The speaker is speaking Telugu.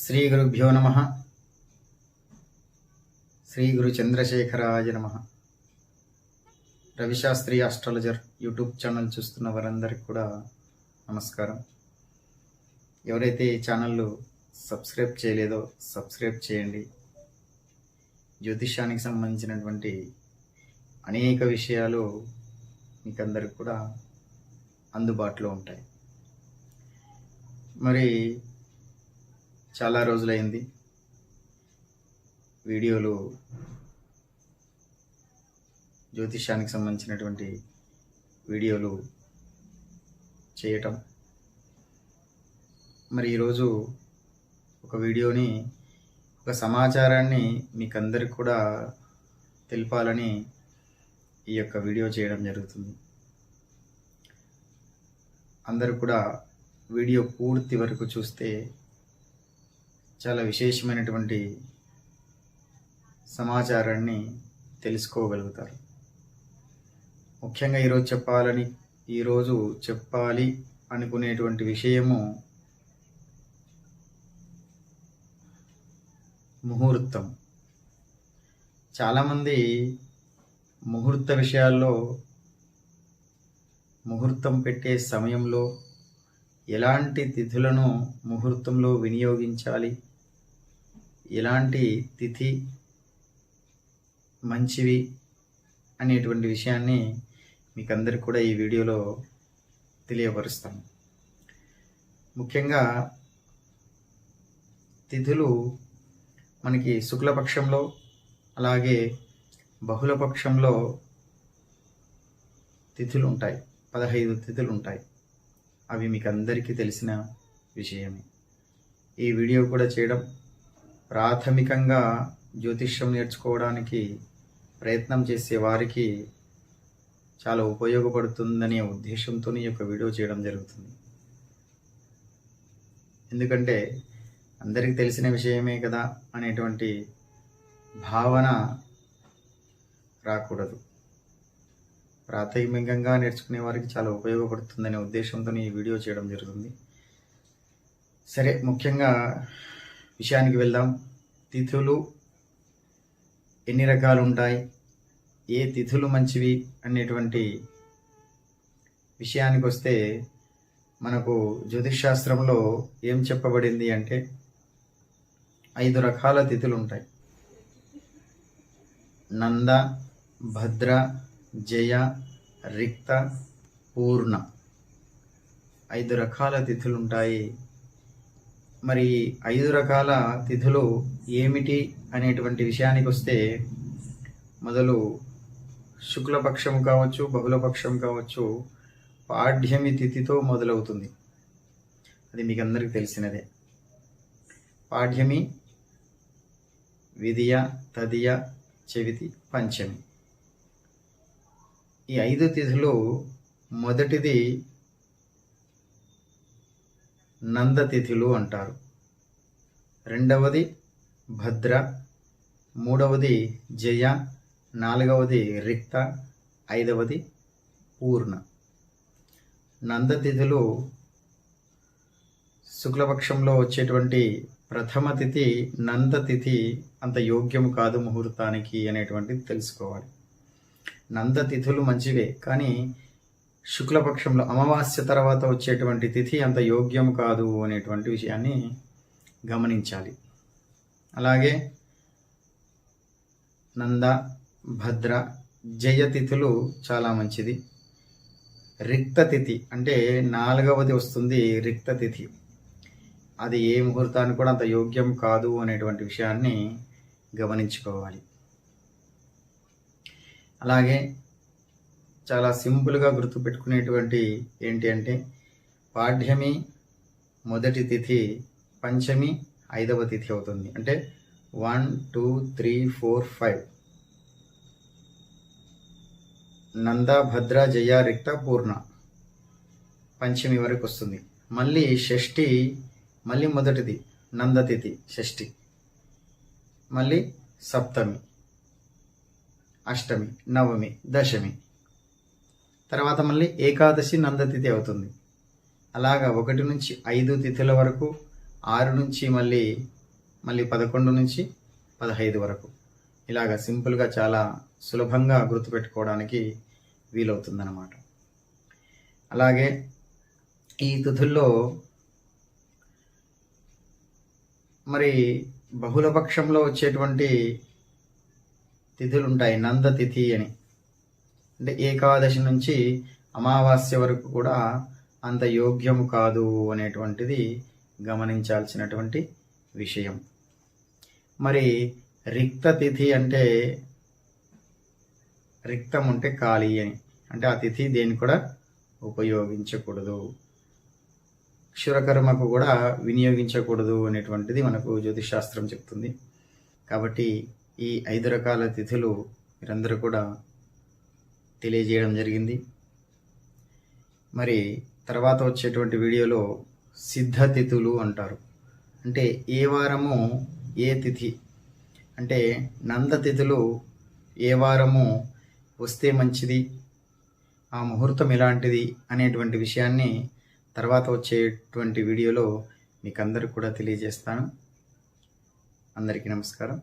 శ్రీ గురుభ్యో నమ. శ్రీ గురు చంద్రశేఖరాయ నమ. రవిశాస్త్రి ఆస్ట్రాలజర్ యూట్యూబ్ ఛానల్ చూస్తున్న వారందరికీ కూడా నమస్కారం. ఎవరైతే ఈ ఛానల్ సబ్స్క్రైబ్ చేయలేదో సబ్స్క్రైబ్ చేయండి. జ్యోతిష్యానికి సంబంధించినటువంటి అనేక విషయాలు మీకు అందరికి కూడా అందుబాటులో ఉంటాయి. మరి చాలా రోజులైంది. వీడియోలు జ్యోతిష్యానికి సంబంధించినటువంటి వీడియోలు చేయటం. మరి ఈరోజు ఒక వీడియోని ఒక సమాచారాన్ని మీకు అందరికి కూడా తెలిపాలని ఈ యొక్క వీడియో చేయడం జరుగుతుంది. అందరూ కూడా వీడియో పూర్తి వరకు చూస్తే చాలా విశేషమైనటువంటి సమాచారాన్ని తెలుసుకోగలుగుతారు. ముఖ్యంగా ఈరోజు చెప్పాలని ఈరోజు చెప్పాలి అనుకునేటువంటి విషయము ముహూర్తం. చాలామంది ముహూర్త విషయాల్లో ముహూర్తం పెట్టే సమయంలో ఎలాంటి తిథులను ముహూర్తంలో వినియోగించాలి? ఎలాంటి తిథి మంచివి అనేటువంటి విషయాన్ని మీకు అందరికి కూడా ఈ వీడియోలో తెలియపరుస్తాను. ముఖ్యంగా తిథులు మనకి శుక్లపక్షంలో అలాగే బహుళపక్షంలో తిథులు ఉంటాయి పదహైదు తిథులు ఉంటాయి అవి మీకు అందరికీ తెలిసిన విషయమే. ఈ వీడియో కూడా చేయడం ప్రాథమికంగా జ్యోతిష్యం నేర్చుకోవడానికి ప్రయత్నం చేసే వారికి చాలా ఉపయోగపడుతుందనే ఉద్దేశంతో ఈ యొక్క వీడియో చేయడం జరుగుతుంది. ఎందుకంటే అందరికీ తెలిసిన విషయమే కదా అనేటువంటి భావన రాకూడదు. ప్రాథమికంగా నేర్చుకునే వారికి చాలా ఉపయోగపడుతుందనే ఉద్దేశంతో ఈ వీడియో చేయడం జరుగుతుంది. సరే ముఖ్యంగా విషయానికి వెళ్దాం. తిథులు ఎన్ని రకాలు ఉంటాయి ఏ తిథులు మంచివి అనేటువంటి విషయానికి వస్తే మనకు జ్యోతిష్ శాస్త్రంలో ఏం చెప్పబడింది అంటే ఐదు రకాల తిథులు ఉంటాయి నంద భద్ర జయ రిక్త పూర్ణ. ఐదు రకాల తిథులు ఉంటాయి మరి ఐదు రకాల తిథులు ఏమిటి అనేటువంటి విషయానికి వస్తే మొదలు శుక్లపక్షం కావచ్చు బహుళపక్షం కావచ్చు పాఠ్యమి తిథితో మొదలవుతుంది. అది మీకు అందరికీ తెలిసినదే. పాఠ్యమి విధియ తదియ చెవితి పంచమి. ఈ ఐదు తిథులు మొదటిది నందతిథులు అంటారు. రెండవది భద్ర మూడవది జయ నాలుగవది రిక్త ఐదవది పూర్ణ. నందతిథులు శుక్లపక్షంలో వచ్చేటువంటి ప్రథమ తిథి నందతిథి అంత యోగ్యము కాదు ముహూర్తానికి అనేటువంటిది తెలుసుకోవాలి. నందతిథులు మంచివే కానీ శుక్లపక్షంలో అమావాస్య తర్వాత వచ్చేటువంటి తిథి అంత యోగ్యం కాదు అనేటువంటి విషయాన్ని గమనించాలి. అలాగే నంద భద్ర జయతిథులు చాలా మంచిది. రిక్తతిథి అంటే నాలుగవది వస్తుంది రిక్తతిథి అది ఏ ముహూర్తానికి కూడా అంత యోగ్యం కాదు అనేటువంటి విషయాన్ని గమనించుకోవాలి. అలాగే చాలా సింపుల్గా గుర్తుపెట్టుకునేటువంటి ఏంటి అంటే పాఠ్యమి మొదటి తిథి పంచమి ఐదవ తిథి అవుతుంది. అంటే one two three four five. నంద భద్ర జయ రిక్త పూర్ణ పంచమి వరకు వస్తుంది. మళ్ళీ షష్ఠి మళ్ళీ మొదటిది నందతిథి షష్ఠి. మళ్ళీ సప్తమి అష్టమి నవమి దశమి. తర్వాత మళ్ళీ ఏకాదశి నందతిథి అవుతుంది. అలాగా ఒకటి నుంచి ఐదు తిథుల వరకు ఆరు నుంచి మళ్ళీ మళ్ళీ పదకొండు నుంచి పదహైదు వరకు. ఇలాగ సింపుల్గా చాలా సులభంగా గుర్తుపెట్టుకోవడానికి వీలవుతుందన్నమాట. అలాగే ఈ తిథుల్లో మరి బహుళపక్షంలో వచ్చేటువంటి తిథులు ఉంటాయి నంద తిథి అని. అంటే ఏకాదశి నుంచి అమావాస్య వరకు కూడా అంత యోగ్యము కాదు అనేటువంటిది గమనించాల్సినటువంటి విషయం. మరి రిక్త తిథి అంటే రిక్తం ఉంటే ఖాళీ అని. అంటే ఆ తిథి దేని కూడా ఉపయోగించకూడదు. క్షురకర్మకు కూడా వినియోగించకూడదు అనేటువంటిది మనకు జ్యోతిష్ శాస్త్రం చెప్తుంది. కాబట్టి ఈ ఐదు రకాల తిథులు మీరందరూ కూడా తెలియజేయడం జరిగింది. మరి తర్వాత వచ్చేటువంటి వీడియోలో సిద్ధ తిథులు అంటారు. అంటే ఏ వారము ఏ తిథి? అంటే నంద తిథులు ఏ వారము వస్తే మంచిది? ఆ ముహూర్తం ఎలాంటిది? అనేటువంటి విషయాన్ని తర్వాత వచ్చేటువంటి వీడియోలో మీకు అందరికి కూడా తెలియజేస్తాను. అందరికీ నమస్కారం.